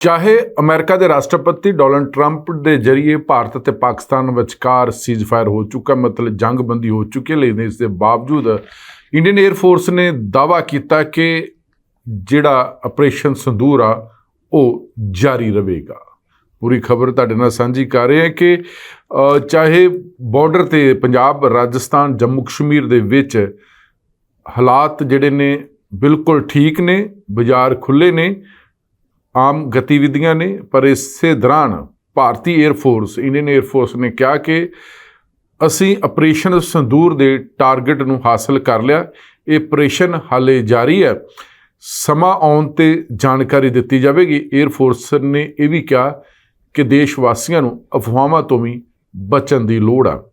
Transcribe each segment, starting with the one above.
ਚਾਹੇ ਅਮਰੀਕਾ ਦੇ ਰਾਸ਼ਟਰਪਤੀ ਡੋਨਲਡ ਟਰੰਪ ਦੇ ਜ਼ਰੀਏ ਭਾਰਤ ਅਤੇ ਪਾਕਿਸਤਾਨ ਵਿਚਕਾਰ ਸੀਜ਼ਫਾਇਰ ਹੋ ਚੁੱਕਾ, ਮਤਲਬ ਜੰਗਬੰਦੀ ਹੋ ਚੁੱਕੀ ਹੈ, ਲੇਕਿਨ ਇਸ ਦੇ ਬਾਵਜੂਦ ਇੰਡੀਅਨ 에ਅਰ ਫੋਰਸ ਨੇ ਦਾਅਵਾ ਕੀਤਾ ਕਿ ਜਿਹੜਾ ਆਪਰੇਸ਼ਨ ਸੰਦੂਰ ਆ, ਉਹ ਜਾਰੀ ਰਹੇਗਾ। ਪੂਰੀ ਖਬਰ ਤੁਹਾਡੇ ਨਾਲ ਸਾਂਝੀ ਕਰ ਰਹੇ ਹਾਂ ਕਿ ਚਾਹੇ ਬਾਰਡਰ ਤੇ ਪੰਜਾਬ, ਰਾਜਸਥਾਨ, ਜੰਮੂ ਕਸ਼ਮੀਰ ਦੇ ਵਿੱਚ ਹਾਲਾਤ ਜਿਹੜੇ ਨੇ ਬਿਲਕੁਲ ਠੀਕ ਨੇ, ਬਾਜ਼ਾਰ ਖੁੱਲੇ ਨੇ ਆਮ ਗਤੀਵਿਧੀਆਂ ਨੇ, ਪਰ ਇਸੇ ਦੌਰਾਨ ਭਾਰਤੀ air force Indian air force ਨੇ ਕਿਹਾ ਕਿ ਅਸੀਂ ਆਪਰੇਸ਼ਨ ਸੰਦੂਰ ਦੇ ਟਾਰਗੇਟ ਨੂੰ ਹਾਸਲ ਕਰ ਲਿਆ। ਇਹ ਆਪਰੇਸ਼ਨ ਹਾਲੇ ਜਾਰੀ ਹੈ। ਸਮਾਂ ਆਉਣ ਤੇ ਜਾਣਕਾਰੀ ਦਿੱਤੀ ਜਾਵੇਗੀ। 에ਅਰ ਫੋਰਸ ਨੇ ਇਹ ਵੀ ਕਿਹਾ ਕਿ ਦੇਸ਼ ਵਾਸੀਆਂ ਨੂੰ ਅਫਵਾਹਾਂ ਤੋਂ ਵੀ ਬਚਣ ਦੀ ਲੋੜ ਆ।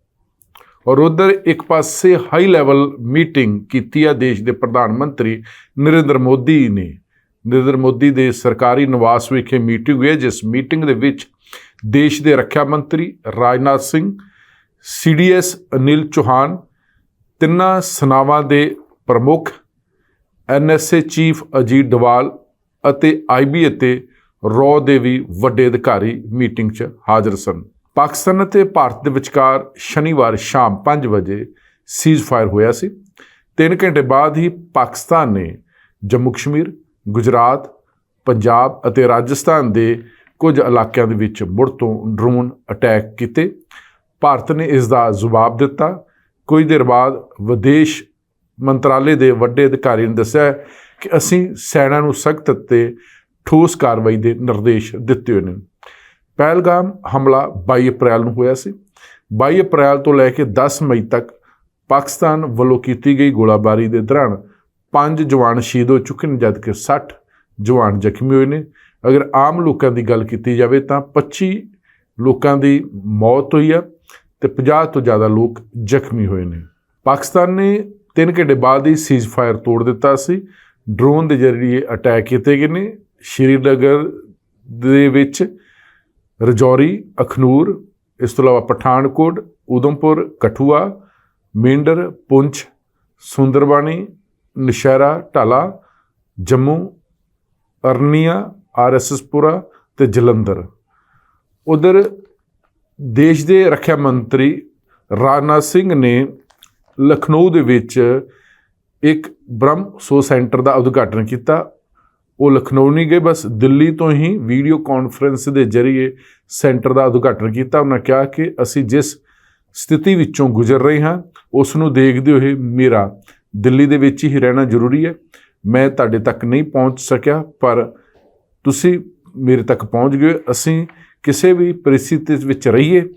ਔਰ ਉਧਰ ਇੱਕ ਪਾਸੇ ਹਾਈ ਲੈਵਲ ਮੀਟਿੰਗ ਕੀਤੀ ਆ ਦੇਸ਼ ਦੇ ਪ੍ਰਧਾਨ ਮੰਤਰੀ ਨਰਿੰਦਰ ਮੋਦੀ ਨੇ। ਨਰਿੰਦਰ ਮੋਦੀ ਦੇ ਸਰਕਾਰੀ ਨਿਵਾਸ ਵਿਖੇ ਮੀਟਿੰਗ ਹੋਈ ਹੈ, ਜਿਸ ਮੀਟਿੰਗ ਦੇ ਵਿੱਚ ਦੇਸ਼ ਦੇ ਰੱਖਿਆ ਮੰਤਰੀ ਰਾਜਨਾਥ ਸਿੰਘ ਸੀਡੀਐਸ ਅਨਿਲ ਚੌਹਾਨ ਤਿੰਨਾਂ ਸੈਨਾਵਾਂ ਦੇ ਪ੍ਰਮੁੱਖ ਐਨਐਸਏ ਚੀਫ ਅਜੀਤ ਡਵਾਲ ਅਤੇ ਆਈਬੀ ਅਤੇ ਰੌ ਦੇ ਵੀ ਵੱਡੇ ਅਧਿਕਾਰੀ ਮੀਟਿੰਗ 'ਚ ਹਾਜ਼ਰ ਸਨ। ਪਾਕਿਸਤਾਨ ਅਤੇ ਭਾਰਤ ਦੇ ਵਿਚਕਾਰ ਸ਼ਨੀਵਾਰ ਸ਼ਾਮ 5 ਵਜੇ ਸੀਜ਼ਫਾਇਰ ਹੋਇਆ ਸੀ। 3 ਘੰਟੇ ਬਾਅਦ ਹੀ ਪਾਕਿਸਤਾਨ ਨੇ ਜੰਮੂ ਕਸ਼ਮੀਰ ਗੁਜਰਾਤ, ਪੰਜਾਬ ਅਤੇ ਰਾਜਸਥਾਨ ਦੇ ਕੁਝ ਇਲਾਕਿਆਂ ਦੇ ਵਿੱਚ ਮੁੜ ਤੋਂ ਡਰੋਨ ਅਟੈਕ ਕੀਤੇ। ਭਾਰਤ ਨੇ ਇਸ ਦਾ ਜਵਾਬ ਦਿੱਤਾ। ਕੁਝ ਦੇਰ ਬਾਅਦ ਵਿਦੇਸ਼ ਮੰਤਰਾਲੇ ਦੇ ਵੱਡੇ ਅਧਿਕਾਰੀ ਨੇ ਦੱਸਿਆ ਕਿ ਅਸੀਂ ਸੈਨਾ ਨੂੰ ਸਖਤ ਅਤੇ ਠੋਸ ਕਾਰਵਾਈ ਦੇ ਨਿਰਦੇਸ਼ ਦਿੱਤੇ ਹੋਏ ਨੇ। ਪਹਿਲਗਾਮ ਹਮਲਾ 22 ਅਪ੍ਰੈਲ ਨੂੰ ਹੋਇਆ ਸੀ। 22 ਅਪ੍ਰੈਲ ਤੋਂ ਲੈ ਕੇ 10 ਮਈ ਤੱਕ ਪਾਕਿਸਤਾਨ ਵੱਲੋਂ ਕੀਤੀ ਗਈ ਗੋਲਾਬਾਰੀ ਦੇ ਦੌਰਾਨ ਪੰਜ ਜਵਾਨ ਸ਼ਹੀਦ ਹੋ ਚੁੱਕੇ ਨੇ ਜਦਕਿ 60 ਜਵਾਨ ਜ਼ਖਮੀ ਹੋਏ ਨੇ। ਅਗਰ ਆਮ ਲੋਕਾਂ ਦੀ ਗੱਲ ਕੀਤੀ ਜਾਵੇ ਤਾਂ 25 ਲੋਕਾਂ ਦੀ ਮੌਤ ਹੋਈ ਆ ਤੇ 50 ਤੋਂ ਜ਼ਿਆਦਾ ਲੋਕ ਜ਼ਖਮੀ ਹੋਏ ਨੇ। ਪਾਕਿਸਤਾਨ ਨੇ 3 ਘੰਟੇ ਬਾਅਦ ਹੀ ਸੀਜ਼ਫਾਇਰ ਤੋੜ ਦਿੱਤਾ ਸੀ। ਡਰੋਨ ਦੇ ਜ਼ਰੀਏ ਅਟੈਕ ਕੀਤੇ ਗਏ ਨੇ। ਸ਼੍ਰੀਨਗਰ ਦੇ ਵਿੱਚ ਰਜੌਰੀ, ਅਖਨੂਰ, ਇਸ ਤੋਂ ਇਲਾਵਾ ਪਠਾਨਕੋਟ, ਉਦਮਪੁਰ, ਕਠੂਆ ਮੇਂਡਰ ਪੁੰਛ, ਸੁੰਦਰਬਾਣੀ ਨਸ਼ਹਿਰਾ ਢਾਲਾ ਜੰਮੂ, ਅਰਨੀਆ ਆਰਐਸਐਸਪੁਰਾ ਤੇ ਜਲੰਧਰ। ਉਧਰ ਦੇਸ਼ ਦੇ ਰੱਖਿਆ ਮੰਤਰੀ ਰਾਜਨਾਥ ਸਿੰਘ ਨੇ ਲਖਨਊ ਦੇ ਵਿੱਚ ਇੱਕ ਬ੍ਰਹਮ ਸੋ ਸੈਂਟਰ ਦਾ ਉਦਘਾਟਨ ਕੀਤਾ। ਉਹ ਲਖਨਊ ਨਹੀਂ ਗਏ, ਬਸ ਦਿੱਲੀ ਤੋਂ ਹੀ ਵੀਡੀਓ ਕਾਨਫਰੰਸ ਦੇ ਜ਼ਰੀਏ ਸੈਂਟਰ ਦਾ ਉਦਘਾਟਨ ਕੀਤਾ। ਉਹਨਾਂ ਕਿਹਾ ਕਿ ਅਸੀਂ ਜਿਸ ਸਥਿਤੀ ਵਿੱਚੋਂ ਗੁਜ਼ਰ ਰਹੇ ਹਾਂ, ਉਸ ਨੂੰ ਦੇਖਦੇ ਹੋਏ ਮੇਰਾ ਦਿੱਲੀ ਦੇ ਵਿੱਚ ਹੀ ਰਹਿਣਾ ਜ਼ਰੂਰੀ ਹੈ। ਮੈਂ ਤੁਹਾਡੇ ਤੱਕ ਨਹੀਂ ਪਹੁੰਚ ਸਕਿਆ, ਪਰ ਤੁਸੀਂ ਮੇਰੇ ਤੱਕ ਪਹੁੰਚ ਗਏ ਅਸੀਂ ਕਿਸੇ ਵੀ ਪਰਿਸਥਿਤੀ ਵਿੱਚ ਰਹੀਏ,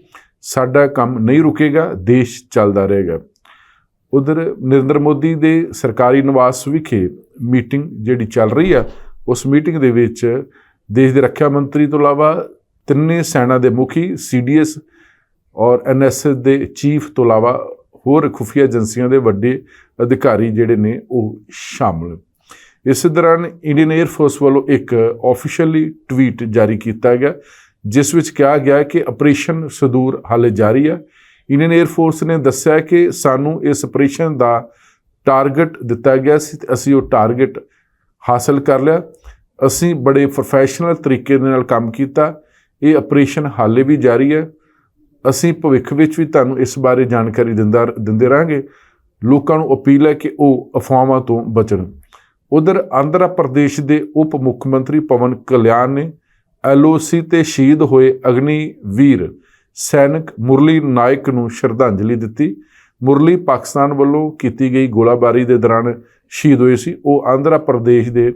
ਸਾਡਾ ਕੰਮ ਨਹੀਂ ਰੁਕੇਗਾ, ਦੇਸ਼ ਚੱਲਦਾ ਰਹੇਗਾ। ਉਧਰ ਨਰਿੰਦਰ ਮੋਦੀ ਦੇ ਸਰਕਾਰੀ ਨਿਵਾਸ ਵਿਖੇ ਮੀਟਿੰਗ ਜਿਹੜੀ ਚੱਲ ਰਹੀ ਆ, ਉਸ ਮੀਟਿੰਗ ਦੇ ਵਿੱਚ ਦੇਸ਼ ਦੇ ਰੱਖਿਆ ਮੰਤਰੀ ਤੋਂ ਇਲਾਵਾ ਤਿੰਨੇ ਸੈਨਾ ਦੇ ਮੁਖੀ ਸੀਡੀਐਸ ਔਰ ਐਨਐਸਐਸ ਦੇ ਚੀਫ ਤੋਂ ਇਲਾਵਾ ਹੋਰ ਖੁਫੀਆ ਏਜੰਸੀਆਂ ਦੇ ਵੱਡੇ ਅਧਿਕਾਰੀ ਜਿਹੜੇ ਨੇ ਉਹ ਸ਼ਾਮਲ। ਇਸ ਦੌਰਾਨ ਇੰਡੀਅਨ 에ਅਰ ਫੋਰਸ ਵੱਲੋਂ ਇੱਕ ਆਫੀਸ਼ੀਅਲੀ ਟਵੀਟ ਜਾਰੀ ਕੀਤਾ ਗਿਆ, ਜਿਸ ਵਿੱਚ ਕਿਹਾ ਗਿਆ ਕਿ ਆਪਰੇਸ਼ਨ ਸਦੂਰ ਹਾਲੇ ਜਾਰੀ ਹੈ ਇੰਡੀਅਨ 에ਅਰ ਫੋਰਸ ਨੇ ਦੱਸਿਆ ਕਿ ਸਾਨੂੰ ਇਸ ਆਪਰੇਸ਼ਨ ਦਾ ਟਾਰਗੇਟ ਦਿੱਤਾ ਗਿਆ ਸੀ ਤੇ ਅਸੀਂ ਉਹ ਟਾਰਗੇਟ ਹਾਸਲ ਕਰ ਲਿਆ। ਅਸੀਂ ਬੜੇ ਪ੍ਰੋਫੈਸ਼ਨਲ ਤਰੀਕੇ ਦੇ ਨਾਲ ਕੰਮ ਕੀਤਾ। ਇਹ ਆਪਰੇਸ਼ਨ ਹਾਲੇ ਵੀ ਜਾਰੀ ਹੈ ਅਸੀਂ ਭਵਿੱਖ ਵਿੱਚ ਵੀ ਤੁਹਾਨੂੰ ਇਸ ਬਾਰੇ ਜਾਣਕਾਰੀ ਦਿੰਦਾ ਦਿੰਦੇ ਰਹਾਂਗੇ। ਲੋਕਾਂ ਨੂੰ ਅਪੀਲ ਹੈ ਕਿ ਉਹ ਅਫਵਾਹਾਂ ਤੋਂ ਬਚਣ। ਉਧਰ ਆਂਧਰਾ ਪ੍ਰਦੇਸ਼ ਦੇ ਉਪ ਮੁੱਖ ਮੰਤਰੀ ਪਵਨ ਕਲਿਆਣ ਨੇ ਐਲਓਸੀ ਤੇ ਸ਼ਹੀਦ ਹੋਏ ਅਗਨੀ ਵੀਰ ਸੈਨਿਕ ਮੁਰਲੀ ਨਾਇਕ ਨੂੰ ਸ਼ਰਧਾਂਜਲੀ ਦਿੱਤੀ। ਮੁਰਲੀ ਪਾਕਿਸਤਾਨ ਵੱਲੋਂ ਕੀਤੀ ਗਈ ਗੋਲਾਬਾਰੀ ਦੇ ਦੌਰਾਨ ਸ਼ਹੀਦ ਹੋਏ ਸੀ। ਉਹ ਆਂਧਰਾ ਪ੍ਰਦੇਸ਼ ਦੇ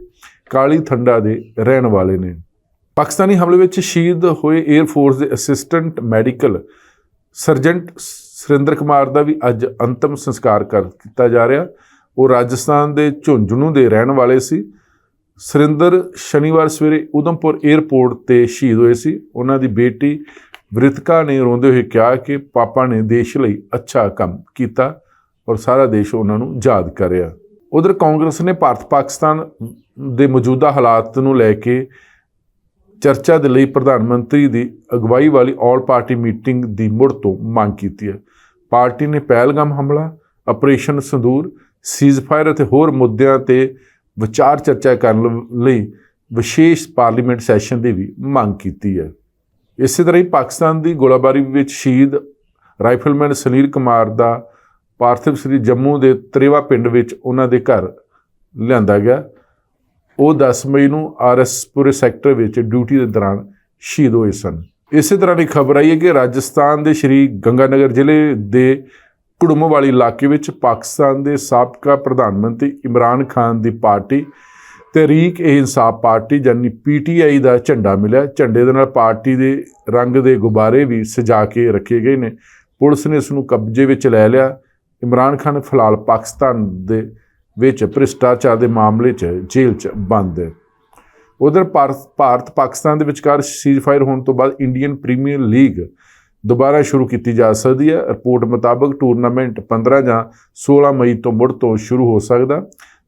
ਕਾਲੀ ਥੰਡਾ ਦੇ ਰਹਿਣ ਵਾਲੇ ਨੇ। ਪਾਕਿਸਤਾਨੀ ਹਮਲੇ ਵਿੱਚ ਸ਼ਹੀਦ ਹੋਏ 에ਅਰ ਫੋਰਸ ਦੇ assistant medical sergeant Surinder Kumar ਦਾ ਵੀ ਅੱਜ ਅੰਤਮ ਸੰਸਕਾਰ ਕਰ ਕੀਤਾ ਜਾ ਰਿਹਾ। ਉਹ ਰਾਜਸਥਾਨ ਦੇ ਝੁੰਝਣੂ ਦੇ ਰਹਿਣ ਵਾਲੇ ਸੀ। ਸੁਰਿੰਦਰ ਸ਼ਨੀਵਾਰ ਸਵੇਰੇ ਉਦਮਪੁਰ 에ਅਰਪੋਰਟ ਤੇ ਸ਼ਹੀਦ ਹੋਏ ਸੀ। ਉਹਨਾਂ ਦੀ ਬੇਟੀ ਵ੍ਰਿਤਕਾ ਨੇ ਰੋਂਦੇ ਹੋਏ ਕਿਹਾ ਕਿ ਪਾਪਾ ਨੇ ਦੇਸ਼ ਲਈ ਅੱਛਾ ਕੰਮ ਕੀਤਾ ਔਰ ਸਾਰਾ ਦੇਸ਼ ਉਹਨਾਂ ਨੂੰ ਯਾਦ ਕਰਿਆ ਉਧਰ ਕਾਂਗਰਸ ਨੇ ਭਾਰਤ ਪਾਕਿਸਤਾਨ ਦੇ ਮੌਜੂਦਾ ਹਾਲਾਤ ਨੂੰ ਲੈ ਕੇ ਚਰਚਾ ਦੇ ਲਈ ਪ੍ਰਧਾਨ ਮੰਤਰੀ ਦੀ ਅਗਵਾਈ ਵਾਲੀ ਆਲ ਪਾਰਟੀ ਮੀਟਿੰਗ ਦੀ ਮੁੜ ਤੋਂ ਮੰਗ ਕੀਤੀ ਹੈ। ਪਾਰਟੀ ਨੇ ਪਹਿਲਗਾਮ ਹਮਲਾ, ਆਪਰੇਸ਼ਨ ਸੰਦੂਰ, ਸੀਜ਼ਫਾਇਰ ਅਤੇ ਹੋਰ ਮੁੱਦਿਆਂ ਤੇ ਵਿਚਾਰ ਚਰਚਾ ਕਰਨ ਲਈ ਵਿਸ਼ੇਸ਼ ਪਾਰਲੀਮੈਂਟ ਸੈਸ਼ਨ ਦੀ ਵੀ ਮੰਗ ਕੀਤੀ ਹੈ। ਇਸੇ ਤਰ੍ਹਾਂ ਹੀ ਪਾਕਿਸਤਾਨ ਦੀ ਗੋਲਾਬਾਰੀ ਵਿੱਚ ਸ਼ਹੀਦ ਰਾਈਫਲਮੈਨ ਸੁਨੀਲ ਕੁਮਾਰ ਦਾ ਪਾਰਥਿਵ ਸ੍ਰੀ ਜੰਮੂ ਦੇ ਤਰੇਵਾ ਪਿੰਡ ਵਿੱਚ ਉਹਨਾਂ ਦੇ ਘਰ ਲਿਆਂਦਾ ਗਿਆ। ਉਹ 10 ਮਈ ਨੂੰ ਆਰਐਸਪੁਰੇ ਸੈਕਟਰ ਵਿੱਚ ਡਿਊਟੀ ਦੇ ਦੌਰਾਨ ਸ਼ਹੀਦ ਹੋਏ ਸਨ। ਇਸੇ ਤਰ੍ਹਾਂ ਦੀ ਖਬਰ ਆਈ ਹੈ ਕਿ ਰਾਜਸਥਾਨ ਦੇ ਸ਼੍ਰੀ ਗੰਗਾਨਗਰ ਜ਼ਿਲ੍ਹੇ ਦੇ ਕੁੜਮਵਾਲੀ ਇਲਾਕੇ ਵਿੱਚ ਪਾਕਿਸਤਾਨ ਦੇ ਸਾਬਕਾ ਪ੍ਰਧਾਨ ਮੰਤਰੀ ਇਮਰਾਨ ਖਾਨ ਦੀ ਪਾਰਟੀ ਤਹਿਰੀਕ ਏ ਇਨਸਾਫ ਪਾਰਟੀ ਜਾਨੀ ਪੀਟੀਆਈ ਦਾ ਝੰਡਾ ਮਿਲਿਆ। ਝੰਡੇ ਦੇ ਨਾਲ ਪਾਰਟੀ ਦੇ ਰੰਗ ਦੇ ਗੁਬਾਰੇ ਵੀ ਸਜਾ ਕੇ ਰੱਖੇ ਗਏ ਨੇ। ਪੁਲਿਸ ਨੇ ਇਸ ਨੂੰ ਕਬਜ਼ੇ ਵਿੱਚ ਲੈ ਲਿਆ। ਇਮਰਾਨ ਖਾਨ ਫਿਲਹਾਲ ਪਾਕਿਸਤਾਨ ਦੇ ਵਿੱਚ ਭ੍ਰਿਸ਼ਟਾਚਾਰ ਦੇ ਮਾਮਲੇ 'ਚ ਜੇਲ੍ਹ 'ਚ ਬੰਦ। ਹੈ ਉਧਰ ਭਾਰਤ ਪਾਕਿਸਤਾਨ ਦੇ ਵਿਚਕਾਰ ਸੀਜ਼ਫਾਇਰ ਹੋਣ ਤੋਂ ਬਾਅਦ ਇੰਡੀਅਨ ਪ੍ਰੀਮੀਅਰ ਲੀਗ ਦੁਬਾਰਾ ਸ਼ੁਰੂ ਕੀਤੀ ਜਾ ਸਕਦੀ ਹੈ। ਰਿਪੋਰਟ ਮੁਤਾਬਕ ਟੂਰਨਾਮੈਂਟ 15 ਜਾਂ 16 ਮਈ ਤੋਂ ਮੁੜ ਤੋਂ ਸ਼ੁਰੂ ਹੋ ਸਕਦਾ।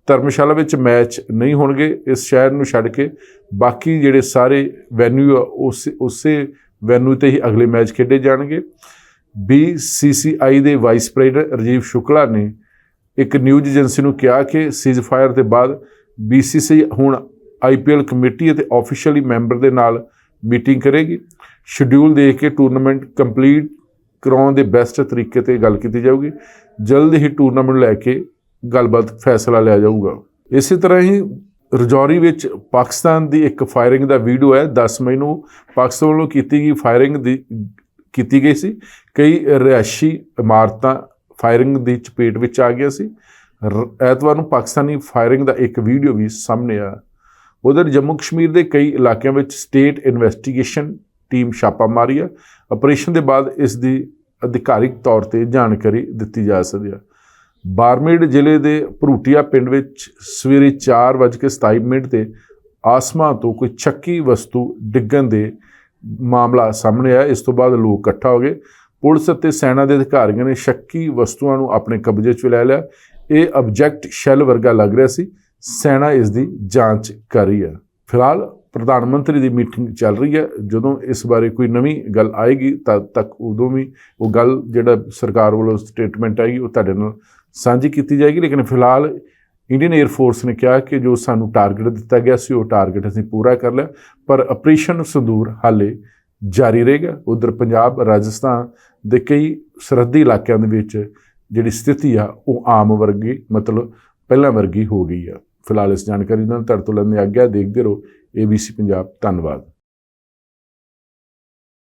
ਧਰਮਸ਼ਾਲਾ ਵਿੱਚ ਮੈਚ ਨਹੀਂ ਹੋਣਗੇ। ਇਸ ਸ਼ਹਿਰ ਨੂੰ ਛੱਡ ਕੇ ਬਾਕੀ ਜਿਹੜੇ ਸਾਰੇ ਵੈਨਿਊ ਆ, ਉਸ, ਉਸੇ ਵੈਨਿਊ ਤੇ ਹੀ ਅਗਲੇ ਮੈਚ ਖੇਡੇ ਜਾਣਗੇ। BCCI ਦੇ ਵਾਈਸ ਪ੍ਰੈਜ਼ੀਡੈਂਟ ਰਜੀਵ ਸ਼ੁਕਲਾ ਨੇ ਇੱਕ ਨਿਊਜ਼ ਏਜੰਸੀ ਨੂੰ ਕਿਹਾ ਕਿ ਸੀਜ਼ਫਾਇਰ ਦੇ ਬਾਅਦ BCCI ਹੁਣ IPL ਕਮੇਟੀ ਅਤੇ ਆਫੀਸ਼ੀਅਲੀ ਮੈਂਬਰ ਦੇ ਨਾਲ ਮੀਟਿੰਗ ਕਰੇਗੀ। ਸ਼ਡਿਊਲ ਦੇਖ ਕੇ ਟੂਰਨਾਮੈਂਟ ਕੰਪਲੀਟ ਕਰਾਉਣ ਦੇ ਬੈਸਟ ਤਰੀਕੇ ਤੇ ਗੱਲ ਕੀਤੀ ਜਾਊਗੀ। ਜਲਦ ਹੀ ਟੂਰਨਾਮੈਂਟ ਲੈ ਕੇ ਗੱਲਬਾਤ, ਫੈਸਲਾ ਲਿਆ ਜਾਊਗਾ। ਇਸੇ ਤਰ੍ਹਾਂ ਹੀ ਰਜੌਰੀ ਵਿੱਚ ਪਾਕਿਸਤਾਨ ਦੀ ਇੱਕ ਫਾਇਰਿੰਗ ਦਾ ਵੀਡੀਓ ਹੈ 10 ਮਈ ਨੂੰ ਪਾਕਿਸਤਾਨ ਵੱਲੋਂ ਕੀਤੀ ਗਈ ਫਾਇਰਿੰਗ ਦੀ, ਕੀਤੀ ਗਈ ਸੀ। ਕਈ ਰਿਹਾਇਸ਼ੀ ਇਮਾਰਤਾਂ ਫਾਇਰਿੰਗ ਦੀ ਚਪੇਟ ਵਿੱਚ ਆ ਗਿਆ ਸੀ। ਰ- ਐਤਵਾਰ ਨੂੰ ਪਾਕਿਸਤਾਨੀ ਫਾਇਰਿੰਗ ਦਾ ਇੱਕ ਵੀਡੀਓ ਵੀ ਸਾਹਮਣੇ ਆਇਆ। ਉਧਰ ਜੰਮੂ ਕਸ਼ਮੀਰ ਦੇ ਕਈ ਇਲਾਕਿਆਂ ਵਿੱਚ ਸਟੇਟ ਇਨਵੈਸਟੀਗੇਸ਼ਨ ਟੀਮ ਛਾਪਾ ਮਾਰੀ ਹੈ ਆਪਰੇਸ਼ਨ ਦੇ ਬਾਅਦ ਇਸ ਦੀ ਅਧਿਕਾਰਿਕ ਤੌਰ ਤੇ ਜਾਣਕਾਰੀ ਦਿੱਤੀ ਜਾ ਸਕਦੀ ਹੈ ਬਾਰਮੇਡ ਜ਼ਿਲ੍ਹੇ ਦੇ ਭਰੂਟੀਆ ਪਿੰਡ ਵਿੱਚ ਸਵੇਰੇ 4:27 ਮਿੰਟ ਤੇ ਆਸਮਾਨ ਤੋਂ ਕੋਈ ਚੱਕੀ ਵਸਤੂ ਡਿੱਗਣ ਦੇ ਮਾਮਲਾ ਸਾਹਮਣੇ ਆਇਆ। ਇਸ ਤੋਂ ਬਾਅਦ ਲੋਕ ਇਕੱਠਾ ਹੋ ਗਏ। ਪੁਲਿਸ ਅਤੇ ਸੈਨਾ ਦੇ ਅਧਿਕਾਰੀਆਂ ਨੇ ਸ਼ੱਕੀ ਵਸਤੂਆਂ ਨੂੰ ਆਪਣੇ ਕਬਜ਼ੇ 'ਚ ਲੈ ਲਿਆ। ਇਹ ਆਬਜੈਕਟ ਸ਼ੈਲ ਵਰਗਾ ਲੱਗ ਰਿਹਾ ਸੀ। ਸੈਨਾ ਇਸ ਦੀ ਜਾਂਚ ਕਰ ਰਹੀ ਹੈ। ਫਿਲਹਾਲ ਪ੍ਰਧਾਨ ਮੰਤਰੀ ਦੀ ਮੀਟਿੰਗ ਚੱਲ ਰਹੀ ਹੈ। ਜਦੋਂ ਇਸ ਬਾਰੇ ਕੋਈ ਨਵੀਂ ਗੱਲ ਆਏਗੀ ਤਦ ਤੱਕ ਉਦੋਂ ਵੀ ਉਹ ਗੱਲ ਜਿਹੜਾ ਸਰਕਾਰ ਵੱਲੋਂ ਸਟੇਟਮੈਂਟ ਆਏਗੀ, ਉਹ ਤੁਹਾਡੇ ਨਾਲ ਸਾਂਝੀ ਕੀਤੀ ਜਾਏਗੀ। ਲੇਕਿਨ ਫਿਲਹਾਲ ਇੰਡੀਅਨ 에ਅਰ ਫੋਰਸ ਨੇ ਕਿਹਾ ਕਿ ਜੋ ਸਾਨੂੰ ਟਾਰਗੇਟ ਦਿੱਤਾ ਗਿਆ ਸੀ, ਉਹ ਟਾਰਗੇਟ ਅਸੀਂ ਪੂਰਾ ਕਰ ਲਿਆ। ਪਰ ਆਪਰੇਸ਼ਨ ਸੰਦੂਰ ਹਾਲੇ ਜਾਰੀ ਰਹੇਗਾ। ਉਧਰ ਪੰਜਾਬ, ਰਾਜਸਥਾਨ ਦੇ ਕਈ ਸਰਹੱਦੀ ਇਲਾਕਿਆਂ ਦੇ ਵਿੱਚ ਜਿਹੜੀ ਸਥਿਤੀ ਆ, ਉਹ ਆਮ ਵਰਗੀ, ਮਤਲਬ ਪਹਿਲਾਂ ਵਰਗੀ ਹੋ ਗਈ ਆ। ਫਿਲਹਾਲ ਇਸ ਜਾਣਕਾਰੀ ਨਾਲ ਤੁਹਾਡੇ ਤੋਂ ਲੈਂਦੇ ਆਗਿਆ ਦੇਖਦੇ ਰਹੋ। ABC ਪੰਜਾਬ ਧੰਨਵਾਦ।